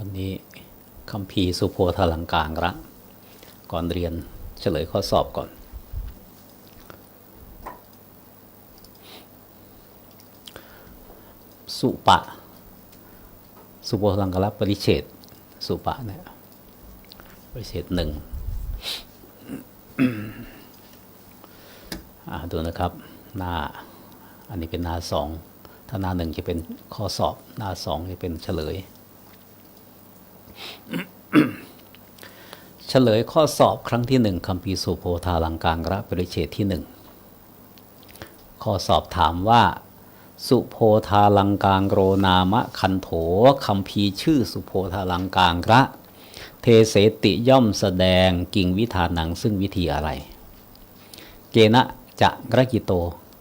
วันนี้คัมภีสุโพธลังกางระก่อนเรียนเฉลยข้อสอบก่อน สุปะ สุโพธลังกระปริเฉดสุปะเนี่ยปริเฉดหนึ่งอ่าดูนะครับ หน้า อันนี้เป็นหน้าสองถ้าหน้าหนึ่งจะเป็นข้อสอบ หน้าสองจะเป็นเฉลย เฉลยข้อสอบครั้งที่หนึ่งคำพีสุโพธาลังกางระปริเฉดที่หนึ่งข้อสอบถามว่า สุโพธาลังกางโรนามะคันโถคำพีชื่อสุโพธาลังกางระ เทเสติย่อมแสดงกิ่งวิธานังซึ่งวิธีอะไร เกณะจะระกิโต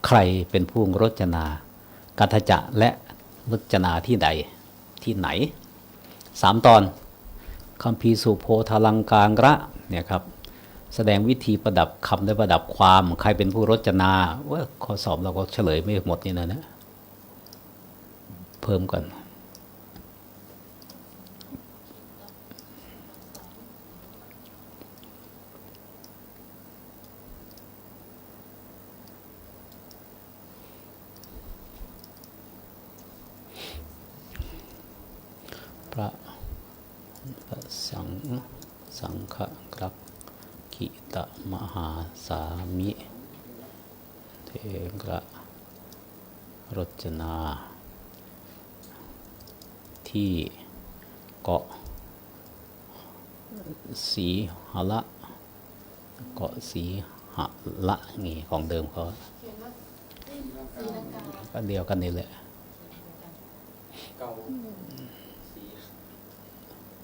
ใครเป็นผู้รจนากัทจะและรจนาที่ใดที่ไหนสามตอน คำพีสุโพธลังกางระเนี่ยครับแสดงวิธีประดับคำและประดับความ ใครเป็นผู้รจนาว่าข้อสอบเราก็เฉลยไม่หมดนี่นะนะเพิ่มก่อนพระ สังฆกรักกิตะมหาสามิ เทกระรจนา ที่เกาะสีหละ เกาะสีหละงี้ของเดิมเขาก็เดียวกันนี่แหละเก้าสี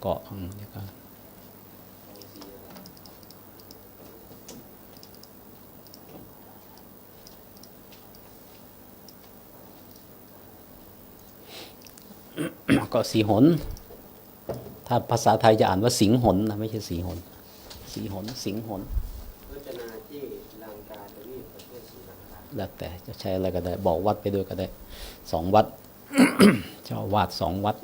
เกาะอืมเดียวกัน เก้าสีอะไร เกาะสีหน ถ้าภาษาไทยจะอ่านว่าสิงหนนะไม่ใช่สีหน สีหนสิงหนรจนาที่ลังกาทวีปประเทศศรีลังกาแล้วแต่จะใช้อะไรก็ได้ บอกวัดไปด้วยก็ได้สองวัดเจ้าอาวาดสองวัด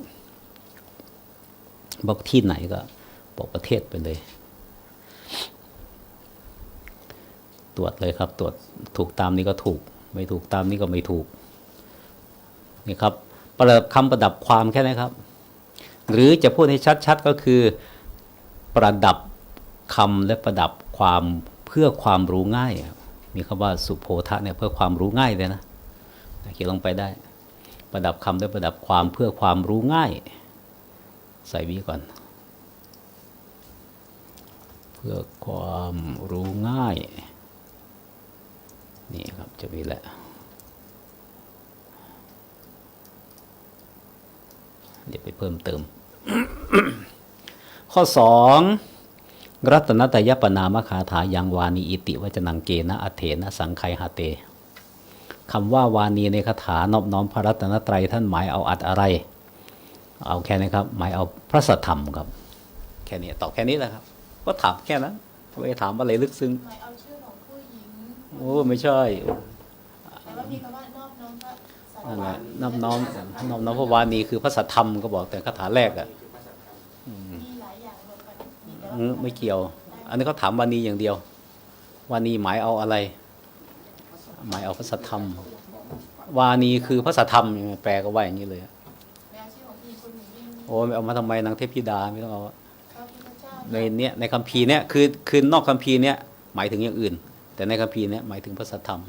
บอกที่ไหนก็ บอกประเทศไปเลย ตรวจเลยครับ ตรวจถูกตามนี้ก็ถูก ไม่ถูกตามนี้ก็ไม่ถูกนี่ครับ ประดับคำประดับความแค่นี้ครับ หรือจะพูดให้ชัดๆก็คือประดับคำและประดับความเพื่อความรู้ง่าย มีคำว่าสุโพธะเนี่ยเพื่อความรู้ง่ายเลยนะเขียนลงไปได้ ประดับคำและประดับความเพื่อความรู้ง่าย ใส่วีก่อน เพื่อความรู้ง่าย นี่ครับจะมีแหละ เดี๋ยวไปเพิ่มเติม ข้อสองรัตนตยปนามคาถายังวานีอิติวจนังเกนะอัเถนะสังไคหาเตคำว่าวานีในคาถานอบน้อมพระรัตนตรัยท่านหมายเอาอัดอะไร เอาแค่นี้ครับหมายเอาพระสัทธรรมครับ แค่นี้ตอบแค่นี้แหละครับ ก็ถามแค่นั้นไม่ได้ถามอะไรลึกซึ้งหมายเอาชื่อของผู้หญิงโอ้ไม่ใช่แต่ว่ามีคำว่านอบน้อมพระสัต นั่นแหละน้อมน้อมน้อมน้อมพระวานีคือพระสัทธรรมก็บอกแต่คาถาแรกอะคือภาษาไม่เอว่าอไม่เกี่ยว อันนี้เขาถามวานีอย่างเดียววานีหมายเอาอะไร หมายเอาพระสัทธรรม วานีคือพระสัทธรรมแปลก็ว่าอย่างนี้เลยโอ้ไม่เอามาทำไมนางเทพธิดาไม่ต้องเอาพระพุทธเจ้าในเนี้ยในคัมภีร์เนี้ยคือคือนอกคัมภีร์เนี้ยหมายถึงอย่างอื่น แต่ในคัมภีร์เนี้ยหมายถึงพระสัทธรรม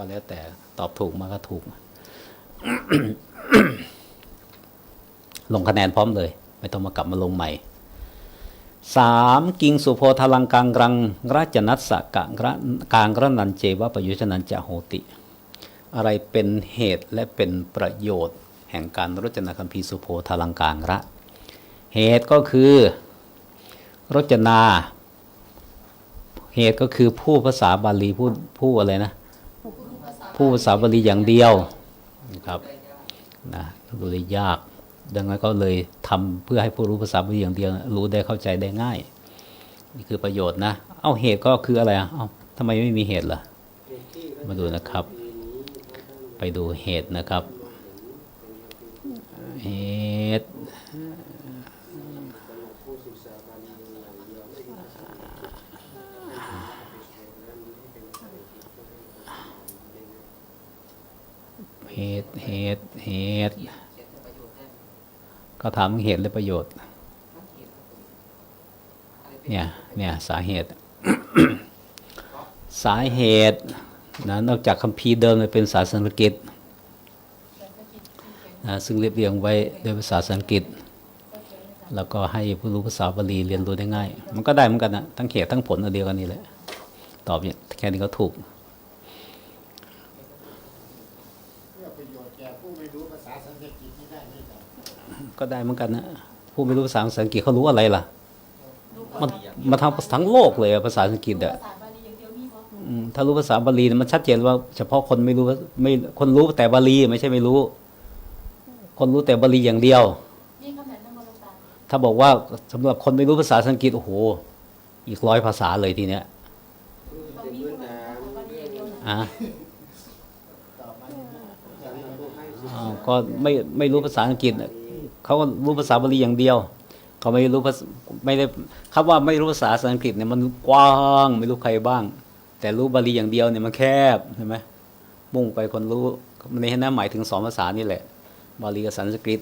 ก็แล้วแต่ตอบถูกมาก็ถูก ลงคะแนนพร้อมเลย ไม่ต้องมากลับมาลงใหม่สามกิงสุโพธลังกังรังราชนัสสะกังระกางระนันเจวะประยุชนันจะโหติ อะไรเป็นเหตุและเป็นประโยชน์ แห่งการรจนาคัมภีร์สุโพธลังกางระ เหตุก็คือรจนา เหตุก็คือผู้ภาษาบาลีผู้ผู้อะไรนะ ผู้สาบาลีอย่างเดียวนะครับนะรู้ได้ยาก ดังนั้นก็เลยทำเพื่อให้ผู้รู้ภาษาบาลีอย่างเดียว รู้ได้เข้าใจได้ง่าย นี่คือประโยชน์นะ เอาเหตุก็คืออะไรอะเอาทำไมไม่มีเหตุล่ะ มาดูนะครับ ไปดูเหตุนะครับ เหตุ เหตุเหตุเหตุก็ถามเหตุและประโยชน์เขียนทั้งประโยชน์อะไรเป็นเนี่ยเนี่ยสาเหตุ สาเหตุนะนอกจากคัมภีเดิมเป็นภาษาสันสกฤตนะซึ่งเรียบเรียงไว้ด้วยภาษาสันสกฤตแล้วก็ให้ผู้รู้ภาษาบาลีเรียนรู้ได้ง่าย มันก็ได้เหมือนกันนะทั้งเหตุทั้งผลอันเดียวกันนี่แหละ ตอบแค่นี้ก็ถูก เพื่อประโยชน์แก่ผู้ไม่รู้ภาษาสันสกฤตนี่ได้ไหมครับก็ได้เหมือนกันนะผู้ไม่รู้ภาษาสันสกฤตเขารู้อะไรล่ะดูมันก่อนมาทางทั้งโลกเลยอะภาษาสันสกฤตดูอะภาษาบาลีอย่างเดียวมีเพราะอืมถ้ารู้ภาษาบาลีเนี่ยมันชัดเจนว่า เฉพาะคนไม่รู้ว่าไม่คนรู้แต่บาลีไม่ใช่ไม่รู้ คนรู้แต่บาลีอย่างเดียวนี่คำไหนนั่งบนตาถ้าบอกว่าสำหรับคนไม่รู้ภาษาสันสกฤตโอ้โห อีกร้อยภาษาเลยทีเนี้ยต้องมีคำไหนภาษาบาลีอย่างเดียวนะ อะ ต่อมา จากนั้นผู้ให้ศึ ก็ไม่ไม่รู้ภาษาอังกฤษเขาก็รู้ภาษาบาลีอย่างเดียว เขาไม่รู้ภาษาไม่ได้คำว่าไม่รู้ภาษาสันสกฤตเนี่ยมันกว้างไม่รู้ใครบ้าง แต่รู้บาลีอย่างเดียวเนี่ยมันแคบใช่ไหมมุ่งไปคนรู้ในที่นั้นหมายถึงสองภาษานี่แหละ บาลีกับสันสกฤต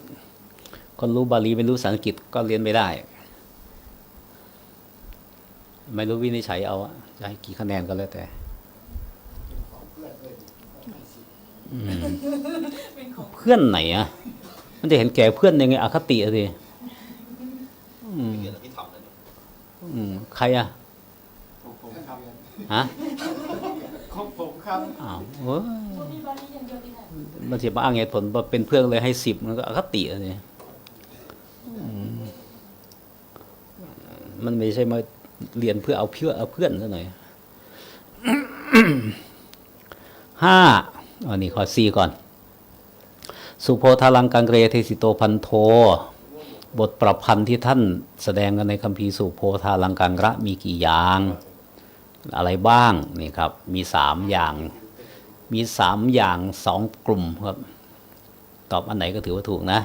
คนรู้บาลีไม่รู้สันสกฤตก็เรียนไม่ได้ ไม่รู้วินิจฉัยเอาจะให้กี่คะแนนก็แล้วแต่ ของเพื่อนเลยก็ให้สิทธิ์ อืม เป็นของเพื่อนไหนอะมันจะเห็นแก่เพื่อนยังไงอคติอะสิอืมอืมใครอะของผมครับฮะของผมครับอ้าวเว้ยพวกมีบาลีอย่างเดียวที่ไหนมันจะมาอ้างเหตุผลว่าเป็นเพื่อนเลยให้สิบมันก็อคติอะสิอืมมันไม่ใช่มาเรียนเพื่อเอาเพื่อเอาเพื่อนซะหน่อยห้า อันนี้ข้อสี่ก่อน สุโพธาลังกังเรเทสิโตพันโท บทประพันธ์ที่ท่านแสดงกันในคัมภีร์สุโพธาลังกังระมีกี่อย่าง อะไรบ้างนี่ครับ มีสามอย่าง มีสามอย่างสองกลุ่มครับ ตอบอันไหนก็ถือว่าถูกนะ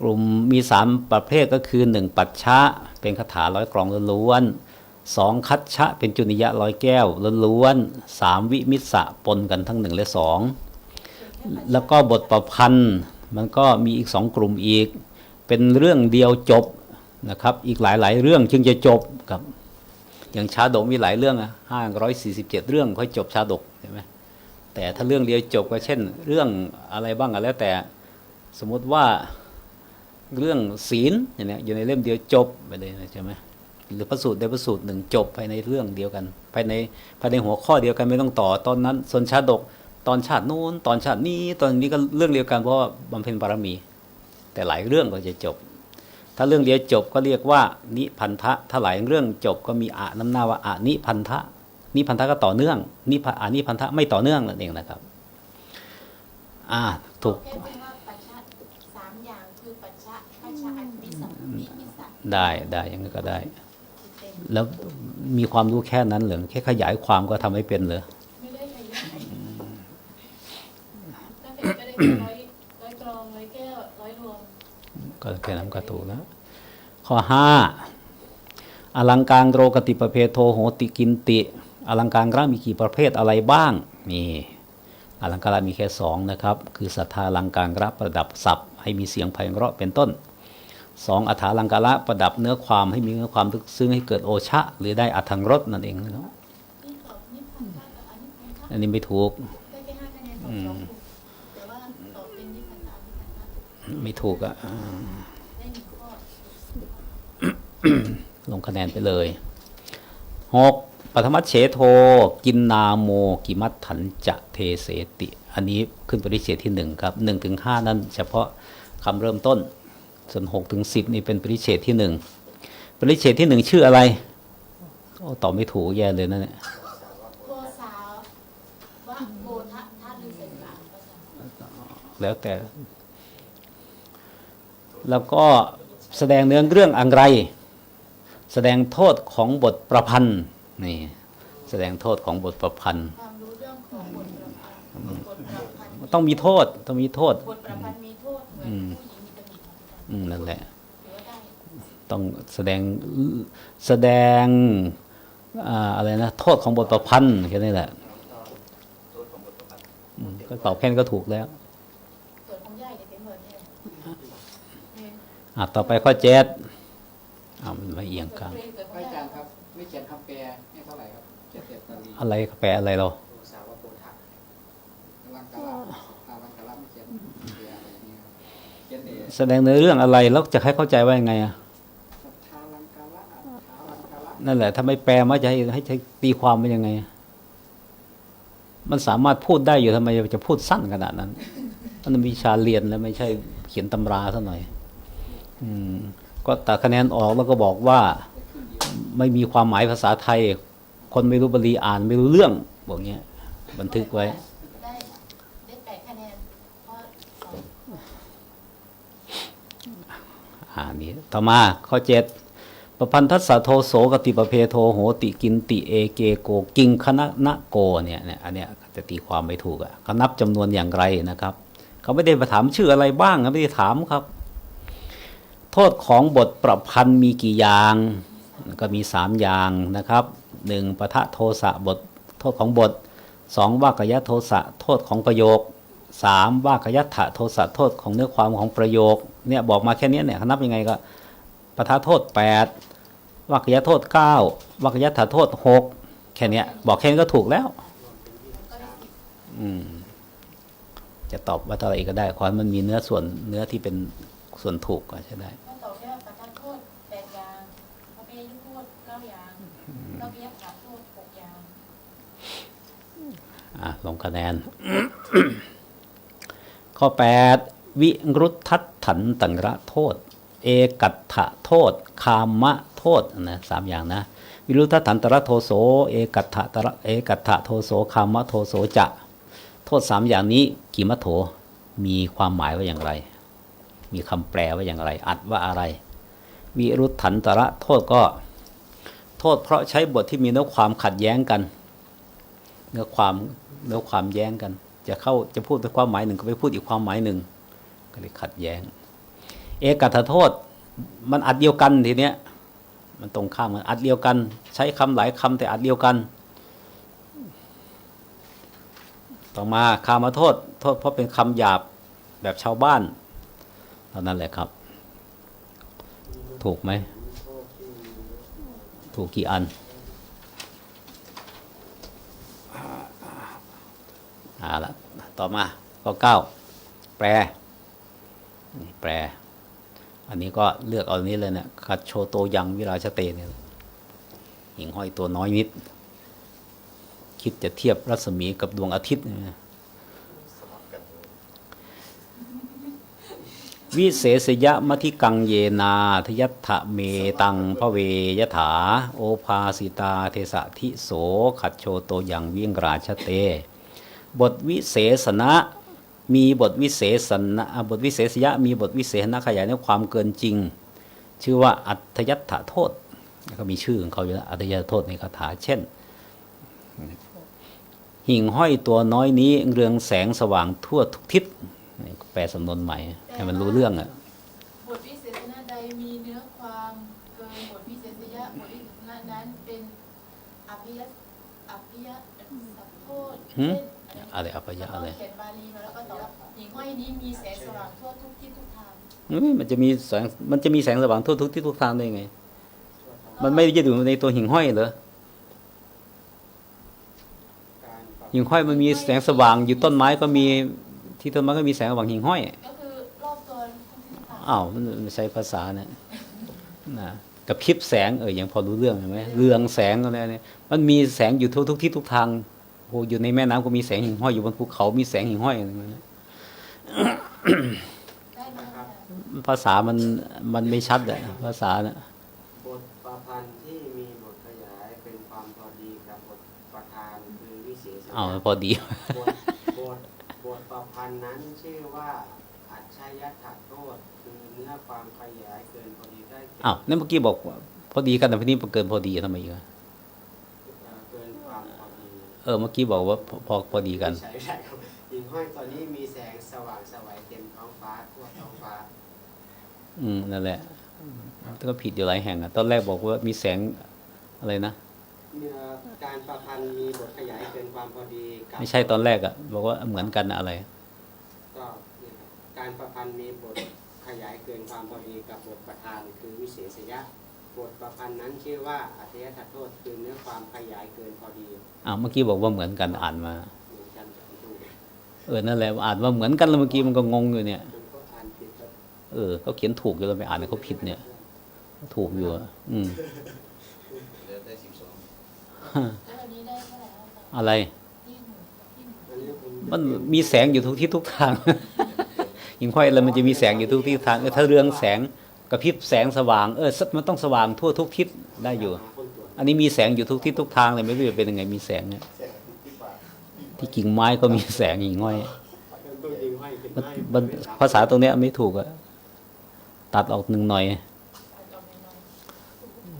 กลุ่มมีสามประเภทก็คือหนึ่งปัจฉะเป็นคาถาร้อยกรองล้วนๆ สองคัจฉะเป็นจุนิยะร้อยแก้วล้วนๆสามวิมิสะปนกันทั้งหนึ่งและสองแล้วก็บทประพันธ์มันก็มีอีกสองกลุ่มอีก เป็นเรื่องเดียวจบนะครับ อีกหลายๆ เรื่องจึงจะจบครับ อย่างชาดกมีหลายเรื่องอะห้าร้อยสี่สิบเจ็ดเรื่องค่อยจบชาดกใช่ไหมแต่ถ้าเรื่องเดียวจบก็เช่น เรื่องอะไรบ้างอะแล้วแต่สมมติว่าเรื่องศีลอย่างเนี้ยอยู่ในเล่มเดียวจบไปเลยนะใช่ไหม หรือพระสูตรใดพระสูตรหนึ่งจบภายในเรื่องเดียวกันภายในภายในหัวข้อเดียวกันไม่ต้องต่อตอนนั้นส่วนชาดกตอนชาตินู้นตอนชาตินี้ตอนนี้ก็เรื่องเดียวกันเพราะว่าบำเพ็ญบารมี แต่หลายเรื่องก็จะจบ ถ้าเรื่องเดียวจบก็เรียกว่านิพันธะถ้าหลายเรื่องจบก็มีอะน้ำหน้าว่าอะนิพันธะนิพันธะก็ต่อเนื่องนิพะอานิพันธะไม่ต่อเนื่องนั่นเองนะครับอ่าถูกแค่พูดว่าปัจฉะสามอย่างคือปัจฉะคัจฉะอันมิสัมมิมิสัมได้ได้อยังนั้นก็ได้คือเต็ม แล้วมีความรู้แค่นั้นเหรือแค่ขยายความก็ทำให้เป็นเลยไม่ได้ขยายถ้าเป็นก็ได้แค่ร้อยร้อยกรองร้อยแก้วร้อยรวมก็แค่นั้นก็ถูกแล้วข้อห้าอลังการโรกติประเพโทโหติกินติ อลังการระมีกี่ประเภทอะไรบ้างนี่อลังการะมีแค่สองนะครับ คือศรัทธาอลังการระประดับศัพท์ให้มีเสียงไพเราะเป็นต้น สองอัฐาลังการะประดับเนื้อความให้มีเนื้อความลึกซึ้งให้เกิดโอชะ หรือได้อัถังรสนั่นเองนะครับนี่ตอบนิพพันธะกับอนิพพันธะอันนี้ไม่ถูกได้แค่ห้าคะแนนตอบสองถูกแต่ว่าตอบเป็นนิพพันธะอนิพพันธะไม่ถูกอะอ่าได้หนึ่งข้อลงคะแนนไปเลยหกปฐมัชเฉโท กินนาโม กิมัตถันจะเทเสติ อันนี้ขึ้นปริเฉดที่หนึ่งครับหนึ่งถึงห้านั้นเฉพาะคำเริ่มต้น ส่วนหกถึงสิบนี่เป็นปริเฉดที่หนึ่งปริเฉดที่หนึ่งชื่ออะไรโอ้ตอบไม่ถูกแย่เลยนะเนี่ยโทสาวะโกทะทะลือเสร็จละภาษาแล้วแต่ แล้วก็แสดงเนื้อเรื่องอะไร แสดงโทษของบทประพันธ์นี่แสดงโทษของบทประพันธ์ความรู้เรื่องของบทประพันธ์บทประพันธ์ต้องมีโทษต้องมีโทษบทประพันธ์มีโทษเหมือ นอืมผู้หญิงมีตำหนิของกันอืมนั่นแหละถือว่าได้ต้องแสดงแสดงอ่าอะไรนะ โทษของบทประพันธ์แค่นี้แหละอืมก็ตอบแค่นี้ก็ถูกแล้วส่วนของย่ายจะเป็นเหมือนเนี่ยเนี่ยอะต่อไปข้อเจ็ดอ่ามันมาเอียงกลางส่วนของพระอาจาย่ารยย์ครับไม่เขียนคำแปลให้เท่าไหร่ครับเจ็ดเจ็ดตาลีอะไรแปลอะไรเรา แสดงในเรื่องอะไรแล้วจะให้เข้าใจว่ายังไงอะนั่นแหละ ถ้าไม่แปลมาจะให้ให้ใช้ตีความเป็นยังไง มันสามารถพูดได้อยู่ทำไมจะพูดสั้นขนาดนั้นมันมีวิชาเรียนแล้วไม่ใช่เขียนตำราซะหน่อย อืม ก็ตัดคะแนนออกแล้วก็บอกว่า ไม่มีความหมายภาษาไทย คนไม่รู้บาลีอ่านไม่รู้เรื่องบอกเงี้ย บันทึกไว้ ได้ได้แปดคะแนนเพราะสอง อ่านี้ต่อมาข้อเจ็ดประพันธัสสะโทโสกติปเพโทโหติกินติเอเกโกกิงคณะนะโกเนี่ยเนี่ยอันเนี้ยจะตีความไม่ถูกอะเขานับจำนวนอย่างไรนะครับ เขาไม่ได้มาถามชื่ออะไรบ้างเขาไม่ได้ถามครับ โทษของบทประพันธ์มีกี่อย่างก็มีสามอย่างนะครับหนึ่งปะทะโทสะบท โทษของบทสองวากยะโทสะโทษของประโยค สามวากยัตถะโทสะโทษของเนื้อความของประโยคเนี่ยบอกมาแค่เนี้ยเนี่ยเขานับยังไงก็ปะทะโทษแปดวากยะโทษเก้าวากยัตถะโทษหกแค่เนี้ยบอกแค่นี้ก็ถูกแล้วก็ได้สิบอืมจะตอบว่าเท่าไหร่ก็ได้ขอให้มันมีเนื้อส่วนเนื้อที่เป็นส่วนถูกก็ใช่ได้ก็ตอบแค่ประทานโทษแปดอย่างพระเมยุโทษเก้าอย่างแล้วก็ยักษ์ขาโทษหกอย่างอะลงคะแนน ข้อ 8 วิรุทัตถันตังระโทษ เอกัตถะโทษ คามะโทษนะสามอย่างนะ วิรุทัตถันตระโทโส เอกัตถะตระเอกัตถะโทโส คามะโทโสจะ โทษสามอย่างนี้กิมัโถ มีความหมายว่าอย่างไร มีคำแปลว่าอย่างไร อัดว่าอะไร วิรุทันตระโทษก็ โทษเพราะใช้บทที่มีเนื้อความขัดแย้งกัน เนื้อความเนื้อความแย้งกัน จะเข้าจะพูดไปความหมายหนึ่งก็ไปพูดอีกความหมายหนึ่งก็เลยขัดแย้ง เอกัตถโทษ มันอัดเดียวกันทีเนี้ยมันตรงข้ามกันอัดเดียวกัน ใช้คำหลายคำแต่อัดเดียวกัน ต่อมาคามาโทษ โทษเพราะเป็นคำหยาบแบบชาวบ้านเท่านั้นแหละครับ ถูกไหมถูกกี่อัน เอาละต่อมาข้อเก้าแปลนี่แปลอันนี้ก็เลือกเอาอันนี้เลยเนี่ยคัดโชโตยังวิราชเตเนี่ยหิ่งห้อยตัวน้อยนิด คิดจะเทียบรัศมีกับดวงอาทิตย์นี่ยวิเศษยะมธิกังเยนาทยัตถะเมตังพระเวยถา โอภาสิตาเทสะทิโสขัดโชโตยังวิ่งราชเต บทวิเศษณะมีบทวิเศษณะอะบทวิเศษยะ มีบทวิเศษณะขยายในความเกินจริง ชื่อว่าอัตยัตถโทษแล้วก็มีชื่อของเขาอยู่แล้วอัตยัตถโทษในคาถาเช่น หิ่งห้อยตัวน้อยนี้เรืองแสงสว่างทั่วทุกทิศนี่แปลสำนวนใหม่ ให้มันรู้เรื่องอะบทวิเศษณะใดมีเนื้อความเกินบทวิเศษยะบทวิเศษณะนั้นเป็นอภิยอภิยสัพโทษหืมเช่น อะไรอภยะอะไรเขียนบาลีมาแล้วก็ตอบว่าหญิงห้อยนี้มีแสงสว่างทั่วทุกทิศทุกทางเฮ้ยมันจะมีแสงมันจะมีแสงสว่างทั่วทุกที่ทุกทางได้ไง มันไม่ได้อยู่ในตัวหิ่งห้อยเหรอการปรับหิ่งห้อยมันมีแสงสว่างอยู่ต้นไม้ก็มีที่ต้นไม้ก็มีแสงสว่างหิ่งห้อยก็คือรอบตัวทุกทิศทุกทางอ้าวมันมันใช้ภาษาเนี่ยนะกับพริบแสงเออยังพอรู้เรื่องเห็นไหมเรืองแสงอะไรเนี่ยมันมีแสงอยู่ทุกทุกที่ทุกทาง โอ้อยู่ในแม่น้ำก็มีแสงหิ่งห้อยอยู่บนภูเขา มีแสงหิ่งห้อยอะไรอย่างเงี้ยได้ไหมคะภาษามันมันไม่ชัดอะภาษาเนี่ยบทประพันธ์ที่มีบทขยายเป็นความพอดีกับบทประธานคือวิเศษณะอ้าวพอดีบทบทบทประพันธ์นั้นชื่อว่าอัจฉริยะโทษคือเนื้อความขยายเกินพอดีได้แก่อ้าวนั่นเมื่อกี้บอกว่าพอดีกันแต่พอนี้เกินพอดีทำไมอีกอะ เอ่อเกินความพอดี เออเมื่อกี้บอกว่าพอพอพอดีกันใช่ใช่ครับหิ่งห้อยตัวนี้มีแสงสว่างสวัยเต็มท้องฟ้าทั่วท้องฟ้า อืมนั่นแหละก็ผิดอยู่หลายแห่งอะตอนแรกบอกว่ามีแสงอะไรนะเมื่อการประพันธ์มีบทขยายเกินความพอดีกับไม่ใช่ตอนแรกอะบอกว่าเหมือนกันอะอะไรก็เนี่ยครับการประพันธ์มีบทขยายเกินความพอดีกับบทประธานคือวิเศษยะ บทประพันธ์นั้นชื่อว่าอัธยทัตโทษคือเนื้อความขยายเกินพอดีอ้าวเมื่อกี้บอกว่าเหมือนกันอ่านมาเหมือนกันกับดูเออนั่นแหละอ่านว่าเหมือนกันแล้วเมื่อกี้มันก็งงอยู่เนี่ยมันก็อ่านผิดครับเออเขาเขียนถูกอยู่เราไปอ่านให้เขาผิดเนี่ย ถูกอยู่อะอืมเหลือได้สิบสองแล้ววันนี้ได้เท่าไหร่แล้วคะอะไรที่หนึ่งที่หนึ่งอันนี้ผมมันมีแสงอยู่ทุกที่ทุกทางหิ่งห้อยแล้วมันจะมีแสงอยู่ทุกที่ทุกทางเออถ้าเรืองแสง กระพริบแสงสว่างเออมันต้องสว่างทั่วทุกทิศได้อยู่ อันนี้มีแสงอยู่ทุกทิศทุกทางเลยไม่รู้จะเป็นยังไงมีแสงเนี่ยที่กิ่งไม้ก็มีแสงหิ่งห้อยต้อยภาษาตรงเนี้ยไม่ถูกอะตัดออกหนึ่งหน่อยเอาจำไม่น้อย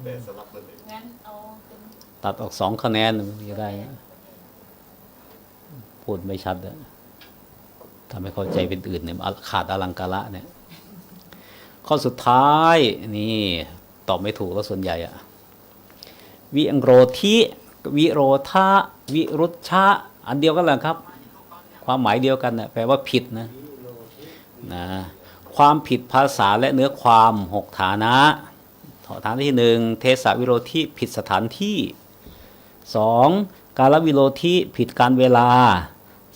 แต่สลับเลยงั้นเอาเป็นตัดออกสองคะแนนมันจะได้ พูดไม่ชัดอะทำให้เข้าใจเป็นอื่นเนี่ยขาดอลังการะเนี่ย ข้อสุดท้ายนี่ตอบไม่ถูกแล้วส่วนใหญ่อะวิโรธิวิโรธาวิรุชะอันเดียวกันแหละครับ ความหมายเดียวกันนะแปลว่าผิดนะนะความผิดภาษาและเนื้อความหกฐานะฐานที่หนึ่งเทสวิโรธิผิดสถานที่สองการวิโรธิผิดการเวลา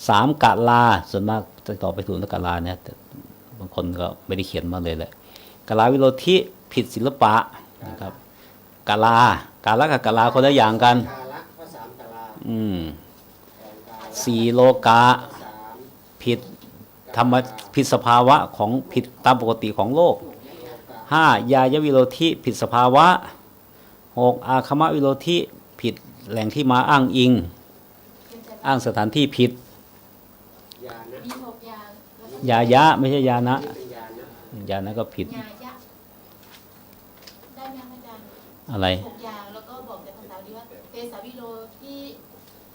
สามกาลาส่วนมากจะตอบไปถูกนะกาลาเนี่ยบางคนก็ไม่ได้เขียนมาเลยแหละ กาลาวิโรธิผิดศิลปะนะครับกาลากาลากับกาลาคนละอย่างกันกาละข้อสามกาลาอืมสองกาละสี่โลกาข้อสามผิดธรรมผิดสภาวะของผิดตามปกติของโลกโลกาห้ายายวิโรธิผิดสภาวะหกอาคมวิโรธิผิดแหล่งที่มาอ้างอิงเป็นจะอ้างสถานที่ผิดยานะมีหกอย่างแล้วก็ยายะไม่ใช่ยานะ นี่เป็นยานะยานะก็ผิด ยายะได้ไหมคะอาจารย์อะไร หกอย่างแล้วก็บอกแต่ภาษาดีว่าเตสาวิโรที่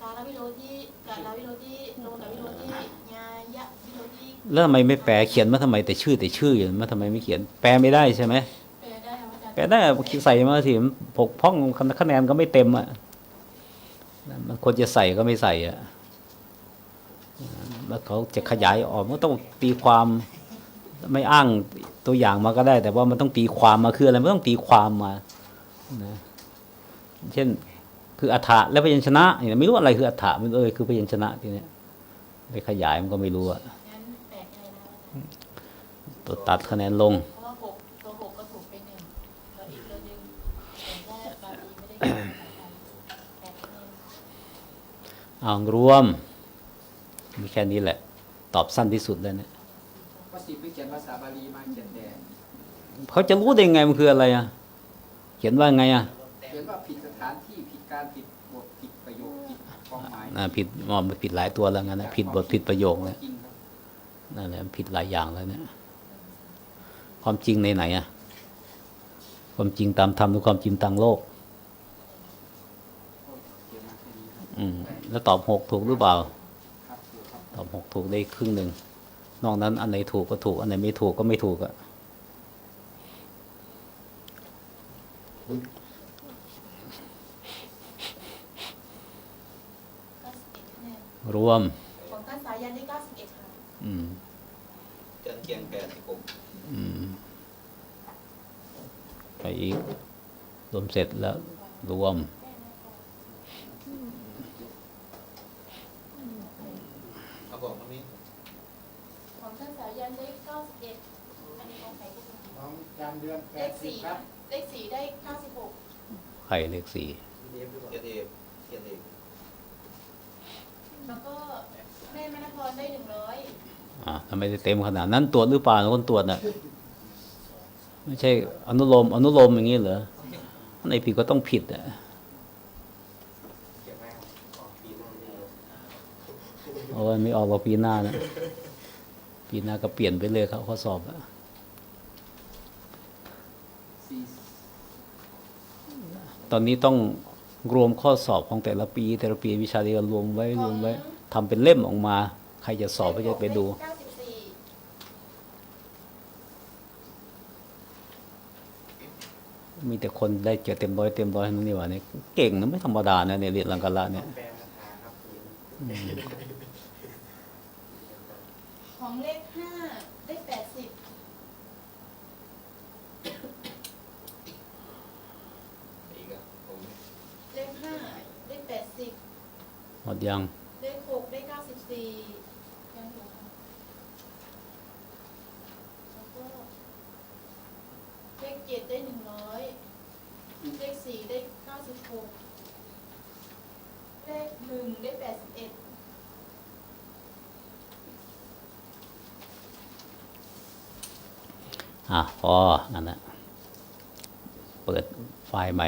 กาลวิโรที่กาลวิโรที่โลกาวิโรที่ยายะวิโรที่แล้วทำไมไม่แปลเขียนมาทำไมแต่ชื่อแต่ชื่ออยู่มาทำไมไม่เขียน แปลไม่ได้ใช่ไหมแปลได้ค่ะอาจารย์แปลได้ใส่มาสิมันผกพร่องคะแนนก็ไม่เต็มอะมันควรจะใส่ก็ไม่ใส่อะแล้วเขาจะขยายออกมันต้องตีความ ไม่อ้างตัวอย่างมาก็ได้ แต่ว่ามันต้องตีความมาคืออะไรไมันต้องตีความมานะเช่น คืออัฏฐะและพยัญชนะเนี่ยไม่รู้อะไรคืออัฏฐะไม่รู้เลยคือพยัญชนะทีเนี้ยไปขยายมันก็ไม่รู้อะตัวตัดคะแนนลงเอารวม มีแค่นี้แหละ ตอบสั้นที่สุดเลยเนี่ย สิบไม่เขียนภาษาบาลีมาเขียนแต่เขาจะรู้ได้ไงมันคืออะไรอะ เขียนว่าไงอะเขียนว่าผิดสถานที่ผิดการผิดบทผิดประโยคผิดความหมายอ่าผิดอ๋อมันผิดหลายตัวแล้วงั้นนะผิดบทผิดประโยคเนี่ยจริงครับนั่นแหละมันผิดหลายอย่างแล้วเนี่ยความจริงในไหนอะ ความจริงตามธรรมหรือความจริงทางโลก เขียนมาแค่นี้ครับอืม แล้วตอบหกถูกหรือเปล่า ครับถูกครับ ตอบหกถูกได้ครึ่งหนึ่ง นอกนั้นอันไหนถูกก็ถูก อันไหนไม่ถูกก็ไม่ถูกอะเก้าสิบเอ็ดคะแนนรวมของท่านสายันได้เก้าสิบเอ็ดค่ะอืมจันเกียงแปดสิบหกอืมไปอีก รวมเสร็จแล้วรวม เขาบอกว่านี้ ของท่านสายันได้เก้าสิบเอ็ดอันนี้ของใครที่เป็นน้องจานเดือนแปเลดขสิบสี่ครับเลขสี่ได้เก้าสิบหกใครเลขสี่เรียบร้อยเขียนเองเขียนเองแล้วก็แม่มณพรได้หนึ่งร้อยอ่าทำไมได้เต็มขนาดนั้นตรวจหรือเปล่าคนตรวจน่ะไม่ใช่อนุโลมอนุโลมอย่างนี้เหรออันไหนผิดก็ต้องผิดอะเก็บไว้ออกปีหน้านี่โอ้ยไม่ออกว่าปีหน้านะ ปีหน้าก็เปลี่ยนไปเลยครับข้อสอบอะสี่ตอนนี้ต้องรวมข้อสอบของแต่ละปี แต่ละปีวิชาเรียนรวมไว้รวมไว้ทำเป็นเล่มออกมา ใครจะสอบก็จะไปดูเก้าสิบสี่อมีแต่คนได้เจอเต็มร้อยเต็มร้อยทั้งนั้นนี่หว่าเนี่ยเก่งนะไม่ธรรมดานะเนี่ยเรียนลังกาละเนี่ย แปลคาถาครับคุณ อืม ของเลขห้าได้แปดสิบอีกอะผมเลขห้าได้แปดสิบหมดยัง เลขหกได้เก้าสิบสี่ยังอยู่ค่ะแล้วก็เลขเจ็ดได้หนึ่งร้อยเลขสี่ได้เก้าสิบหกเลขหนึ่งได้แปดสิบเอ็ด อะพอนั่นแหละเปิดไฟล์ใหม่